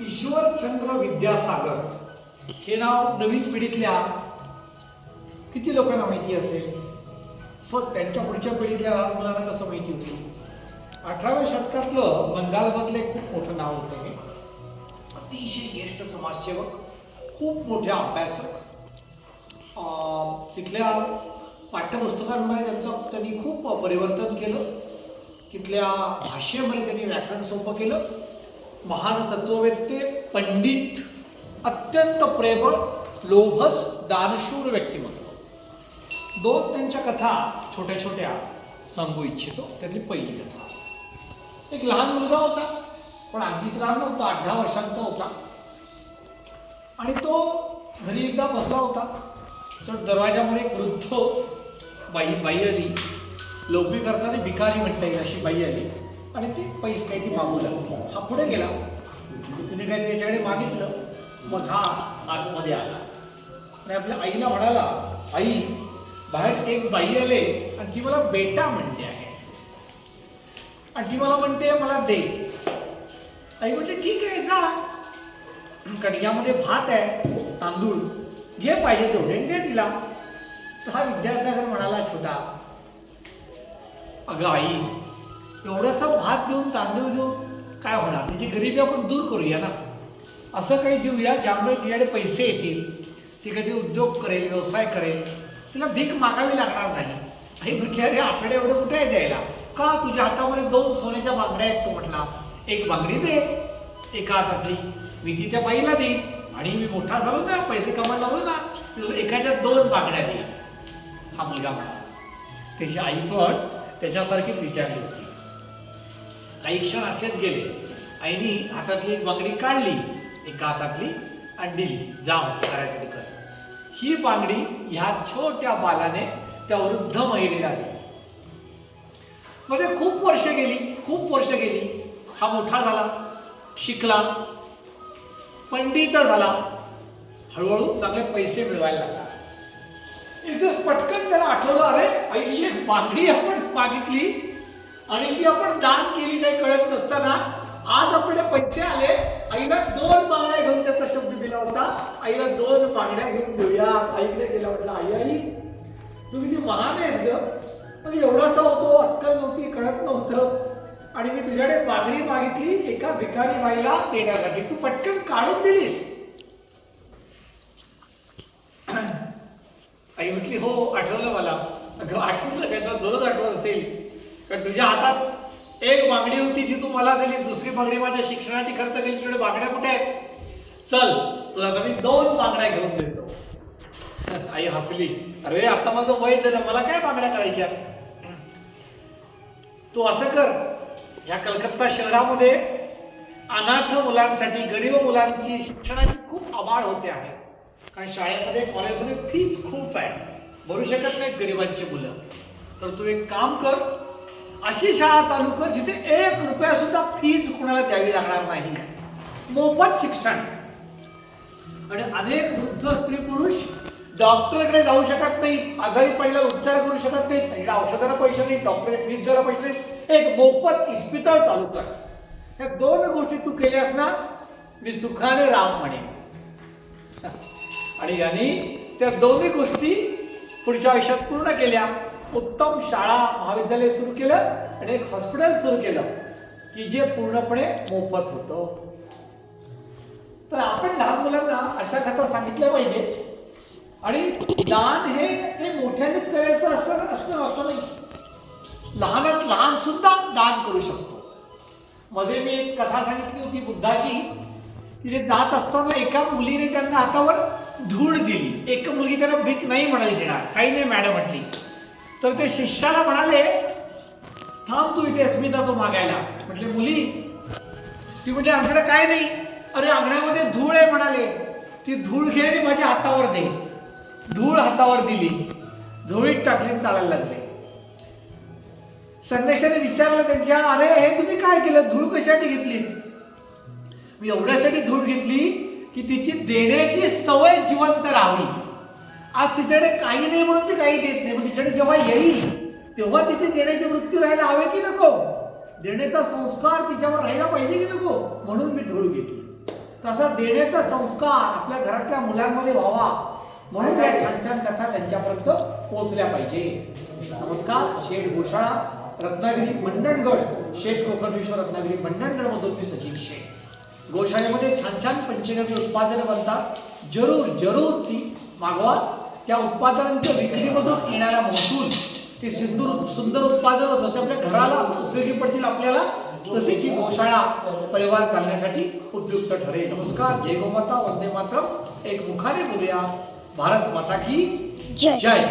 ईश्वरचंद्र विद्यासागर. हे नाव नवीन पिढीतल्या किती लोकांना माहिती असेल? फक्त त्यांच्या पुढच्या पिढीतल्या लहान मुलांना कसं माहिती होती? अठराव्या शतकातलं बंगालमधलं खूप मोठं नाव होतं हे. अतिशय ज्येष्ठ समाजसेवक खूप मोठे अभ्यासक. तिथल्या पाठ्यपुस्तकांमध्ये त्यांचं त्यांनी खूप परिवर्तन केलं. तिथल्या भाषेमध्ये त्यांनी व्याकरण सोपं केलं. महान तत्ववेत्ते पंडित अत्यंत प्रेमळ लोभस दानशूर व्यक्तिमत्व. दोन त्यांच्या कथा छोट्या छोट्या सांगू इच्छितो. त्यातली पहिली कथा. एक लहान मुलगा होता पण अगदीच लहान नव्हता आठ दहा वर्षांचा होता. आणि तो घरी एकदा बसला होता. तर दरवाजामध्ये एक वृद्ध बाई बाई आली. लोभी करताना भिकारी म्हणता येईल अशी बाई आली. आणि ते पैसे काही ती मागू लागली हा पुढे गेला. तिने काही त्याच्याकडे मागितलं. मग हा आतमध्ये आला. आणि आपल्या आईला म्हणाला आई बाहेर एक बाई आले आणि ती मला बेटा म्हणते आहे. आणि ती मला म्हणते मला दे. आई म्हणते ठीक आहे जा. कणग्यामध्ये भात आहे तांदूळ. घे पाहिजे तेवढे दे तिला. तर हा विद्यासागर म्हणाला छोटा अगं आई एवढासा भात देऊन तांदूळ देऊन काय होणार? म्हणजे गरिबी आपण दूर करूया ना. असं काही देऊया ज्यामुळे तिच्याकडे पैसे येतील ती कधी उद्योग करेल व्यवसाय करेल तिला भीक मागावी लागणार नाही. आई म्हटली अरे आपल्याकडे एवढं कुठे आहे द्यायला? का तुझ्या हातामध्ये दोन सोन्याच्या बांगड्या आहेत? तो म्हटला एक बांगडी दे एका हातातली मी ती त्या बाईला देईन आणि मी मोठा झालो ना पैसे कमायला लागलो ना तुला एकाच्या दोन बांगड्या देईन. हा मुलगा म्हणा त्याची आई पण त्याच्यासारखीच विचारली होती. काही क्षण असेच गेले. आईनी हातातली एक बांगडी काढली एका हातातली आणि दिली जा म्हटलं, करायचं कर ही बांगडी ह्या छोट्या बालाने त्या वृद्ध महिलेला दिली. मध्ये खूप वर्ष गेली खूप वर्ष गेली. हा मोठा झाला शिकला पंडित झाला. हळूहळू चांगले पैसे मिळवायला लागला. एक दिवस पटकन त्याला आठवलं अरे आईची बांगडी आपण मागितली. आणि ती आपण दान केली काही कळत नसताना. आज आपले पैसे आले. आईला दोन बांगड्या घेऊन त्याचा शब्द दिला होता. आईला दोन बांगड्या घेऊन देऊया आईकडे गेला म्हटलं आई आई तू किती महान आहेस ग. पण एवढासा होतो अक्कल नव्हती कळत नव्हतं. आणि मी तुझ्याकडे बांगडी मागितली एका भिकारी बाईला देण्यासाठी. तू पटकन काढून दिलीस. आई म्हटली हो आठवलं मला. अगं आठवलं त्याचा दररोज आठवत असेल. कारण तुझ्या हातात एक बांगडी होती जी तू मला दिली. दुसरी बांगडी माझ्या शिक्षणासाठी खर्च केली. तुझ्या बांगड्या कुठे आहेत? चल तुला आता मी दोन बांगड्या घेऊन देतो. आई हसली. अरे आता माझं वय झालं. मला काय बांगड्या करायच्या? तू असं कर. या कलकत्ता शहरामध्ये अनाथ मुलांसाठी गरीब मुलांची शिक्षणाची खूप आबाळ होते आहे. कारण शाळेमध्ये कॉलेजमध्ये फीज खूप आहे भरू शकत नाहीत गरिबांची मुलं. तर तू एक काम कर. अशी शाळा चालू कर जिथे एक रुपया सुद्धा फीज कुणाला द्यावी लागणार नाही. मोफत शिक्षण. आणि अनेक वृद्ध स्त्री पुरुष डॉक्टरकडे जाऊ शकत नाही आजारी पडल्यावर उपचार करू शकत नाही त्यांच्या औषधाला पैसे नाही डॉक्टर फीस पैसे नाही. एक मोफत इस्पितळ चालू कर. या दोन गोष्टी तू केल्यास ना मी सुखाने राम म्हणेन. आणि यांनी त्या दोन्ही गोष्टी पुढच्या आयुष्यात पूर्ण केल्या. उत्तम शाळा महाविद्यालय सुरू केलं आणि एक हॉस्पिटल सुरू केलं की जे पूर्णपणे मोफत होतं. तर आपण लहान मुलांना अशा कथा सांगितल्या पाहिजे. आणि दान हे हे मोठ्यानेच करायचं असं असणं असं नाही. लहानात लहान सुद्धा दान करू शकतो. मध्ये मी एक कथा सांगितली होती बुद्धाची की जे जात असताना एका मुलीने त्यांना हातावर धूळ दिली एक मुलगी त्याला भीक नाही म्हणाली देणार. काही नाही मॅडम म्हटली. तर ते शिष्याला म्हणाले थांब तू इथे मी जातो मागायला. म्हटले मुली ती म्हणजे आमच्याकडे काय नाही. अरे अंगणामध्ये धूळ आहे म्हणाले. ती धूळ घे आणि माझ्या हातावर दे. धूळ हातावर दिली. धुळीत टाकली चालायला लागले. संदेशाने विचारलं त्यांच्या अरे हे तुम्ही काय केलं? धूळ कशासाठी घेतली? मी एवढ्यासाठी धूळ घेतली की तिची देण्याची सवय जिवंत राहावी. आज तिच्याकडे काही नाही म्हणून ती काही देत नाही पण तिच्याकडे जेव्हा येईल तेव्हा तिची देण्याची वृत्ती राहायला हवे की नको? देण्याचा संस्कार तिच्यावर राहायला पाहिजे की नको? म्हणून मी धूळ घेतली. तसा देण्याचा संस्कार आपल्या घरातल्या मुलांमध्ये व्हावा. म्हणून या छान छान कथा त्यांच्यापर्यंत पोहोचल्या पाहिजे. नमस्कार शेठ घोषाळा रत्नागिरी मंडणगड शेठ कोकण विश्व रत्नागिरी मंडणगड मधून मी सचिन शेठ. गोशाळेमध्ये छान छान पंचगव्य उत्पादनं बनतात. जरूर जरूर ती मागवा. त्या उत्पादनांच्या विक्रीमधून येणारा महसूल ते सिंदूर सुंदर उत्पादन जसे आपल्या घराला उपयोगी पडतील आपल्याला तसेच ही गोशाळा परिवार चालण्यासाठी उपयुक्त ठरेल. नमस्कार जय गोमाता वंदे मातरम. एक मुखाने बोलूया. भारत माता की. जय.